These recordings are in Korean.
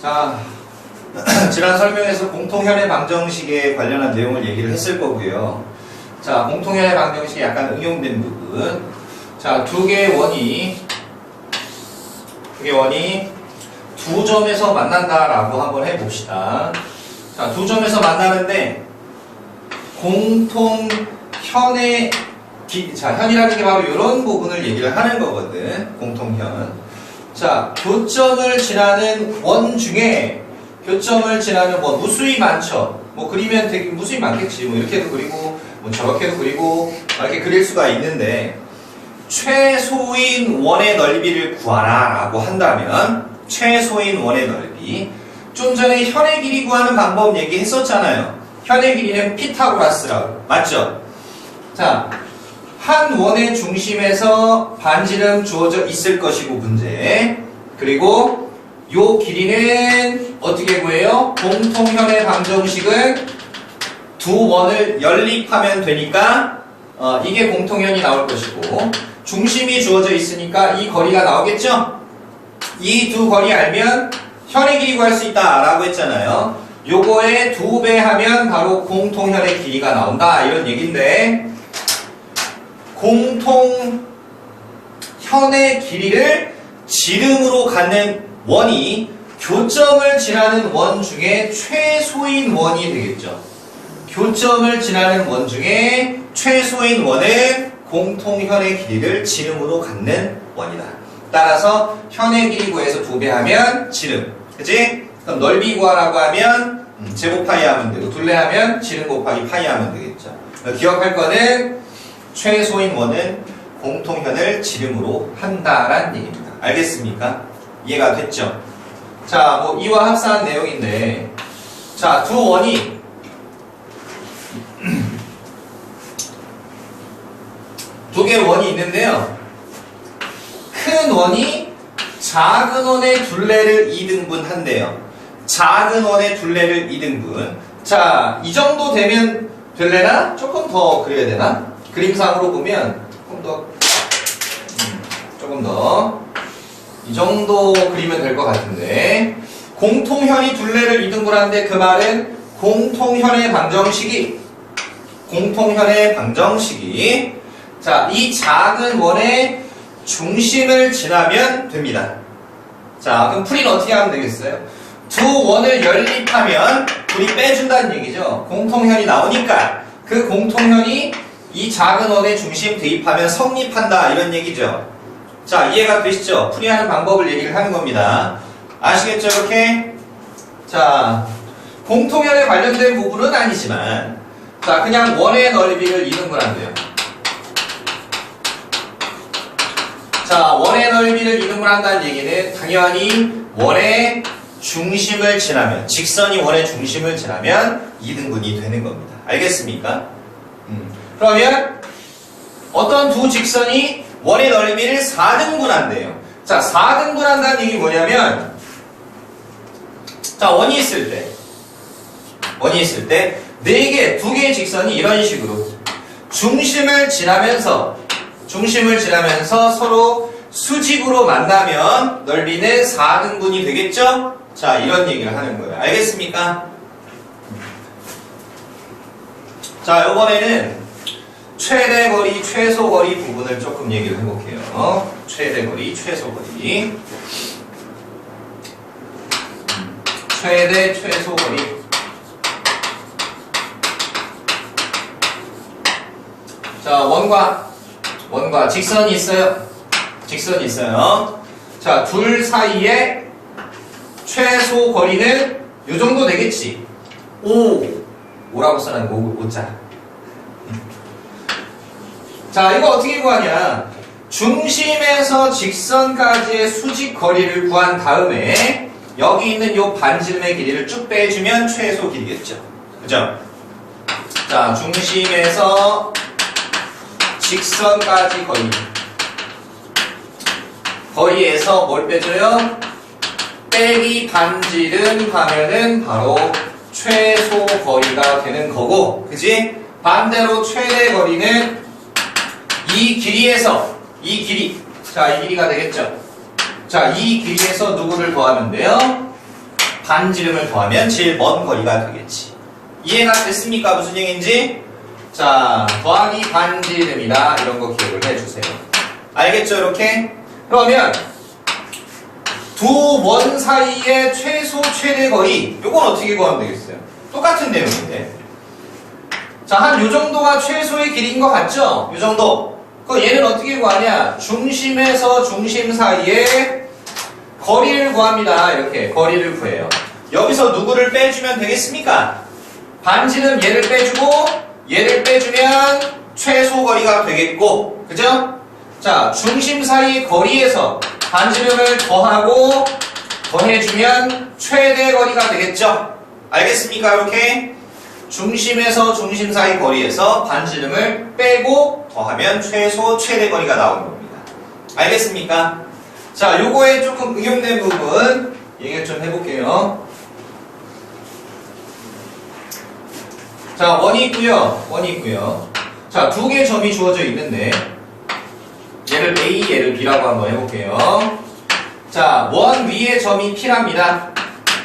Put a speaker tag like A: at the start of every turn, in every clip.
A: 자, 지난 설명에서 공통현의 방정식에 관련한 내용을 얘기를 했을 거고요. 자, 공통현의 방정식에 약간 응용된 부분. 자, 두 개의 원이, 두 개의 원이 두 점에서 만난다라고 한번 해봅시다. 자, 두 점에서 만나는데, 공통현의, 기- 자, 현이라는 게 바로 이런 부분을 얘기를 하는 거거든. 공통현. 자, 교점을 지나는 원 중에 교점을 지나는 원 무수히 많죠. 뭐 그리면 되게 무수히 많겠지. 뭐 이렇게도 그리고 뭐 저렇게도 그리고 이렇게 그릴 수가 있는데 최소인 원의 넓이를 구하라라고 한다면 최소인 원의 넓이 좀 전에 현의 길이 구하는 방법 얘기했었잖아요. 현의 길이는 피타고라스라고 맞죠? 자, 한 원의 중심에서 반지름 주어져 있을 것이고 문제 그리고 요 길이는 어떻게 구해요? 공통현의 방정식은 두 원을 연립하면 되니까 어, 이게 공통현이 나올 것이고 중심이 주어져 있으니까 이 거리가 나오겠죠? 이 두 거리 알면 현의 길이 구할 수 있다 라고 했잖아요. 요거에 두 배 하면 바로 공통현의 길이가 나온다 이런 얘기인데 공통 현의 길이를 지름으로 갖는 원이 교점을 지나는 원 중에 최소인 원이 되겠죠. 교점을 지나는 원 중에 최소인 원은 공통현의 길이를 지름으로 갖는 원이다. 따라서 현의 길이 구해서 두배 하면 지름. 그지? 그럼 넓이 구하라고 하면 음, 제곱 파이 하면 되고 둘레 하면 지름 곱하기 파이 하면 되겠죠. 기억할 거는 최소인 원은 공통현을 지름으로 한다란 얘기입니다. 알겠습니까? 이해가 됐죠? 자, 뭐 이와 합사한 내용인데, 자, 두 원이 두 개의 원이 있는데요. 큰 원이 작은 원의 둘레를 2등분 한대요. 작은 원의 둘레를 2등분. 자, 이 정도 되면 될래나? 조금 더 그려야 되나? 그림상으로 보면 조금 더 음, 조금 더 이 정도 그리면 될 것 같은데 공통현이 둘레를 2등분하는데 그 말은 공통현의 방정식이 공통현의 방정식이 자, 이 작은 원의 중심을 지나면 됩니다. 자, 그럼 풀이는 어떻게 하면 되겠어요? 두 원을 연립하면 둘이 빼준다는 얘기죠. 공통현이 나오니까 그 공통현이 이 작은 원의 중심 대입하면 성립한다 이런 얘기죠. 자, 이해가 되시죠? 풀이하는 방법을 얘기를 하는 겁니다. 아시겠죠, 이렇게? 자, 공통현에 관련된 부분은 아니지만 자, 그냥 원의 넓이를 이등분한대요. 자, 원의 넓이를 이등분한다는 얘기는 당연히 원의 중심을 지나면 직선이 원의 중심을 지나면 이등분이 되는 겁니다. 알겠습니까? 음. 그러면 어떤 두 직선이 원의 넓이를 4등분한대요. 자, 4등분한다는 얘기 뭐냐면 자, 원이 있을 때 원이 있을 때네 개, 두 개의 직선이 이런 식으로 중심을 지나면서 중심을 지나면서 서로 수직으로 만나면 넓이는 4등분이 되겠죠? 자, 이런 얘기를 하는 거예요. 알겠습니까? 자, 이번에는 최대 거리, 최소 거리 부분을 조금 얘기를 해볼게요. 최대 거리, 최소 거리. 음, 최대, 최소 거리. 자, 원과, 원과 직선이 있어요. 직선이 있어요. 자, 둘 사이에 최소 거리는 요 정도 되겠지. 5. 5라고 써놨는 거, 5, 자 자, 이거 어떻게 구하냐? 중심에서 직선까지의 수직 거리를 구한 다음에 여기 있는 요 반지름의 길이를 쭉 빼주면 최소 길이겠죠. 그죠? 자, 중심에서 직선까지 거리. 거리에서 뭘 빼줘요? 빼기 반지름 하면은 바로 최소 거리가 되는 거고, 그지? 반대로 최대 거리는 이 길이에서 이 길이 자 이 길이가 되겠죠 자 이 길이에서 누구를 더하면 돼요 반지름을 더하면 제일 먼 거리가 되겠지. 이해가 됐습니까? 무슨 얘기인지? 자, 더하기 반지름이다. 이런 거 기억을 해주세요. 알겠죠? 이렇게? 그러면 두 원 사이의 최소 최대 거리 요건 어떻게 구하면 되겠어요? 똑같은 내용인데 자, 한 요 정도가 최소의 길이인 것 같죠? 요 정도. 그 얘는 어떻게 구하냐? 중심에서 중심 사이에 거리를 구합니다. 이렇게 거리를 구해요. 여기서 누구를 빼주면 되겠습니까? 반지름 얘를 빼주고 얘를 빼주면 최소 거리가 되겠고, 그죠? 자, 중심 사이 거리에서 반지름을 더하고 더해주면 최대 거리가 되겠죠? 알겠습니까? 이렇게 중심에서 중심 사이 거리에서 반지름을 빼고 더하면 최소 최대 거리가 나오는 겁니다. 알겠습니까? 자, 요거에 조금 응용된 부분 얘기 좀 해볼게요. 자, 원이 있고요. 원이 있고요. 자, 두 개의 점이 주어져 있는데 얘를 A, 얘를 B라고 한번 해볼게요. 자, 원 위에 점이 P랍니다.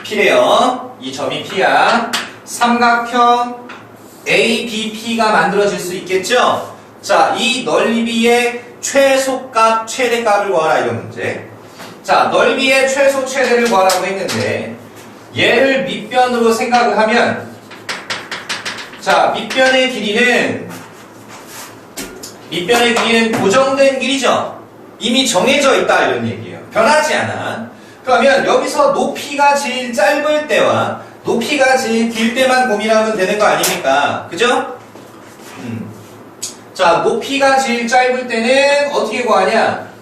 A: P래요. 이 점이 P야. 삼각형 ABP가 만들어질 수 있겠죠? 자, 이 넓이의 최소값, 최대값을 구하라 이런 문제. 자, 넓이의 최소, 최대를 구하라고 했는데 얘를 밑변으로 생각을 하면 자, 밑변의 길이는 밑변의 길이는 고정된 길이죠. 이미 정해져 있다 이런 얘기예요. 변하지 않아. 그러면 여기서 높이가 제일 짧을 때와 높이가 제일 길 때만 고민하면 되는 거 아닙니까? 그죠? 음. 자, 높이가 제일 짧을 때는 어떻게 구하냐?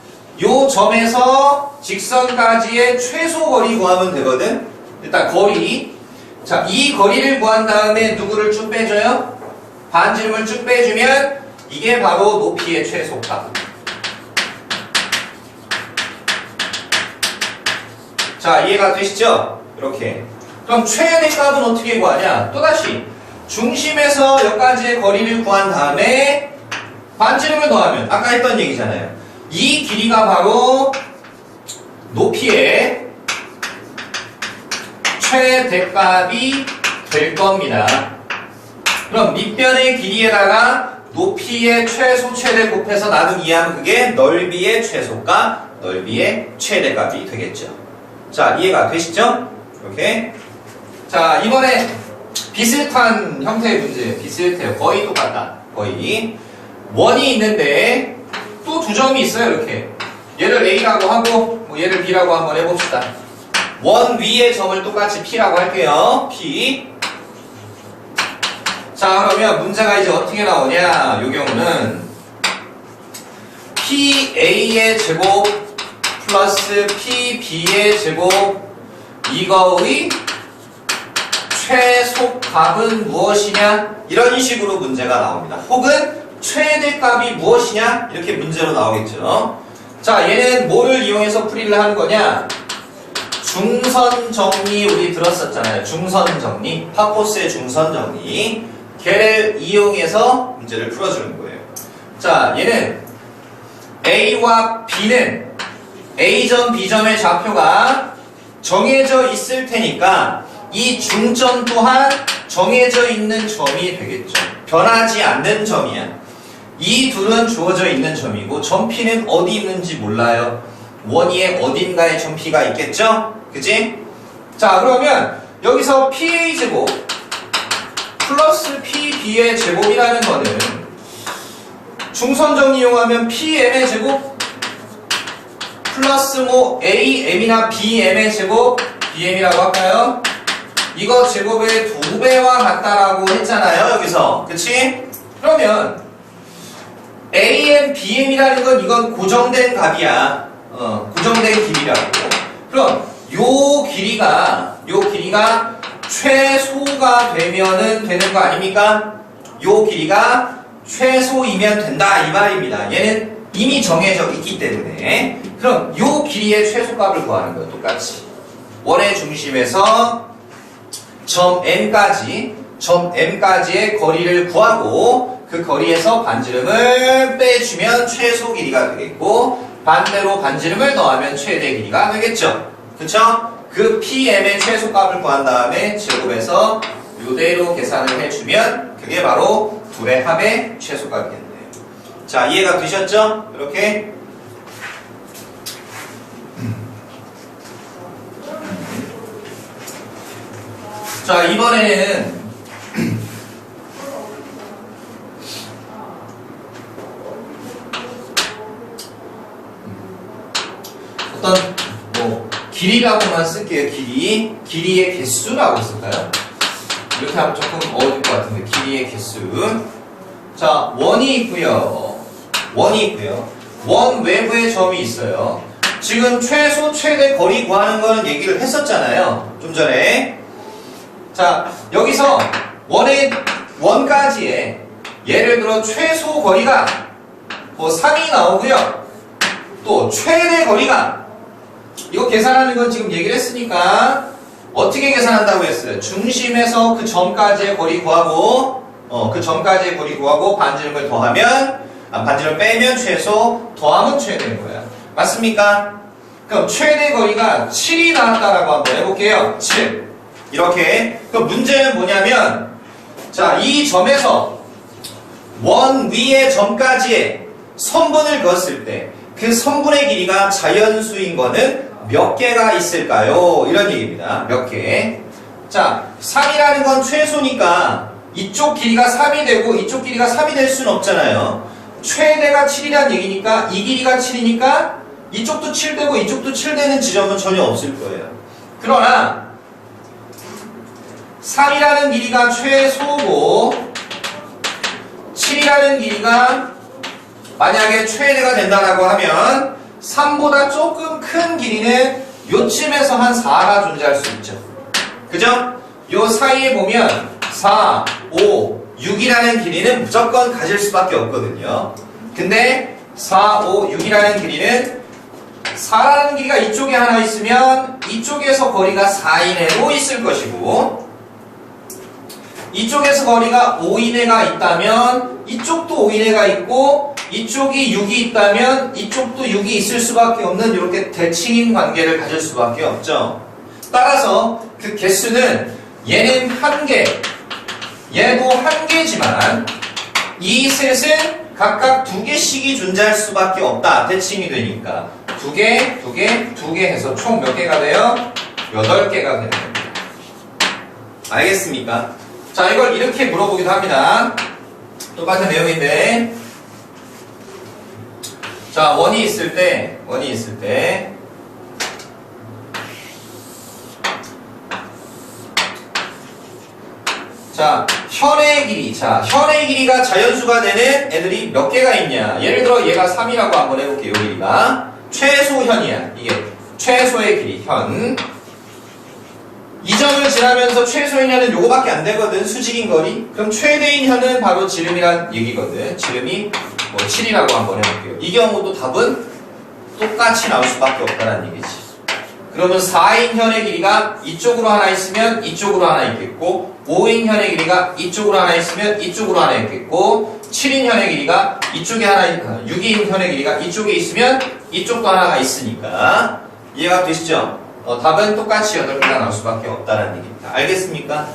A: 요 점에서 직선까지의 최소 거리 구하면 되거든? 일단 거리. 자, 이 거리를 구한 다음에 누구를 쭉 빼줘요? 반지름을 쭉 빼주면 이게 바로 높이의 최소값. 자, 이해가 되시죠? 이렇게. 그럼 최대 값은 어떻게 구하냐? 또다시 중심에서 여기까지의 거리를 구한 다음에 반지름을 더하면 아까 했던 얘기잖아요. 이 길이가 바로 높이의 최대값이 될 겁니다. 그럼 밑변의 길이에다가 높이의 최소 최대 곱해서 나눈 이하면 그게 넓이의 최소값, 넓이의 최대값이 되겠죠. 자, 이해가 되시죠? 이렇게. 자, 이번에 비슷한 형태의 문제, 비슷해요. 거의 똑같다. 거의. 원이 있는데 또 두 점이 있어요. 이렇게. 얘를 A라고 하고 뭐 얘를 B라고 한번 해봅시다. 원 위의 점을 똑같이 P라고 할게요. P. 자, 그러면 문제가 이제 어떻게 나오냐? 이 경우는 PA의 제곱 플러스 PB의 제곱 이거의 최소값은 무엇이냐? 이런 식으로 문제가 나옵니다. 혹은 최대값이 무엇이냐? 이렇게 문제로 나오겠죠. 자, 얘는 뭐를 이용해서 풀이를 하는 거냐? 중선 정리 우리 들었었잖아요. 중선 정리. 파포스의 중선 정리. 걔를 이용해서 문제를 풀어주는 거예요. 자, 얘는 A와 B는 A점, B점의 좌표가 정해져 있을 테니까 이 중점 또한 정해져 있는 점이 되겠죠. 변하지 않는 점이야. 이 둘은 주어져 있는 점이고 점피는 어디 있는지 몰라요. 원위에 어딘가에 점피가 있겠죠? 그지? 자 그러면 여기서 PA 제곱 플러스 PB의 제곱이라는 거는 중선정 이용하면 PM의 제곱 플러스 뭐 AM이나 BM의 제곱 BM이라고 할까요? 이거 제곱의 두 배와 같다라고 했잖아요 여기서. 그치? 그러면 AM, BM이라는 건 이건 고정된 값이야. 어, 고정된 길이라고. 그럼 요 길이가 요 길이가 최소가 되면은 되는 거 아닙니까? 요 길이가 최소이면 된다 이 말입니다. 얘는 이미 정해져 있기 때문에. 그럼 요 길이의 최소값을 구하는 거예요 똑같이. 원의 중심에서 점 M까지 점 M까지의 거리를 구하고 그 거리에서 반지름을 빼주면 최소 길이가 되겠고 반대로 반지름을 더하면 최대 길이가 되겠죠 그쵸? 그 PM의 최소값을 구한 다음에 제곱해서 이대로 계산을 해주면 그게 바로 둘의 합의 최소값이겠네요. 자, 이해가 되셨죠? 이렇게 자, 이번에는 어떤 뭐 길이라고만 쓸게요. 길이 길이의 개수라고 쓸까요? 이렇게 하면 조금 어려울 것 같은데 길이의 개수. 자 원이 있고요. 원이 있고요. 원 외부에 점이 있어요. 지금 최소 최대 거리 구하는 거는 얘기를 했었잖아요. 좀 전에. 자 여기서 원의 원까지의 예를 들어 최소 거리가 뭐 3이 나오고요. 또 최대 거리가 이거 계산하는 건 지금 얘기를 했으니까 어떻게 계산한다고 했어요? 중심에서 그 점까지의 거리 구하고 어, 그 점까지의 거리 구하고 반지름을 더하면 아, 반지름 빼면 최소 더하면 최대인 거야. 맞습니까? 그럼 최대 거리가 7이 나왔다라고 한번 해볼게요. 7. 이렇게. 그럼 문제는 뭐냐면 자, 이 점에서 원 위의 점까지의 선분을 그었을 때 그 선분의 길이가 자연수인 거는 몇 개가 있을까요? 이런 얘기입니다. 몇 개. 자, 3이라는 건 최소니까 이쪽 길이가 3이 되고 이쪽 길이가 3이 될 수는 없잖아요. 최대가 7이란 얘기니까 이 길이가 7이니까 이쪽도 7 되고 이쪽도 7 되는 지점은 전혀 없을 거예요. 그러나 3이라는 길이가 최소고 7이라는 길이가 만약에 최대가 된다라고 하면 3보다 조금 큰 길이는 요쯤에서 한 4가 존재할 수 있죠. 그죠? 요 사이에 보면 4, 5, 6이라는 길이는 무조건 가질 수밖에 없거든요. 근데 4, 5, 6이라는 길이는 4라는 길이가 이쪽에 하나 있으면 이쪽에서 거리가 4 이내로 있을 것이고 이쪽에서 거리가 5이내가 있다면 이쪽도 5이내가 있고 이쪽이 6이 있다면 이쪽도 6이 있을 수밖에 없는 이렇게 대칭인 관계를 가질 수밖에 없죠. 따라서 그 개수는 얘는 한 개, 얘도 한 개지만 이 셋은 각각 두 개씩이 존재할 수밖에 없다. 대칭이 되니까 두 개, 두 개, 두 개 해서 총 몇 개가 돼요? 여덟 개가 되는 겁니다. 알겠습니까? 자, 이걸 이렇게 물어보기도 합니다. 똑같은 내용인데 자, 원이 있을 때, 원이 있을 때, 자, 현의 길이. 자, 현의 길이가 자연수가 되는 애들이 몇 개가 있냐. 예를 들어 얘가 3이라고 한번 해볼게요, 길이가. 최소현이야. 이게 최소의 길이, 현. 이 점을 지나면서 최소인 현은 요거밖에 안 되거든, 수직인 거리. 그럼 최대인 현은 바로 지름이란 얘기거든. 지름이 뭐 7이라고 한번 해볼게요. 이 경우도 답은 똑같이 나올 수밖에 없다는 얘기지. 그러면 4인 현의 길이가 이쪽으로 하나 있으면 이쪽으로 하나 있겠고 5인 현의 길이가 이쪽으로 하나 있으면 이쪽으로 하나 있겠고 7인 현의 길이가 이쪽에 하나 있- 아, 6인 현의 길이가 이쪽에 있으면 이쪽도 하나가 있으니까 이해가 되시죠? 어, 답은 똑같이 8개가 나올 수밖에 없다는 얘기입니다. 알겠습니까?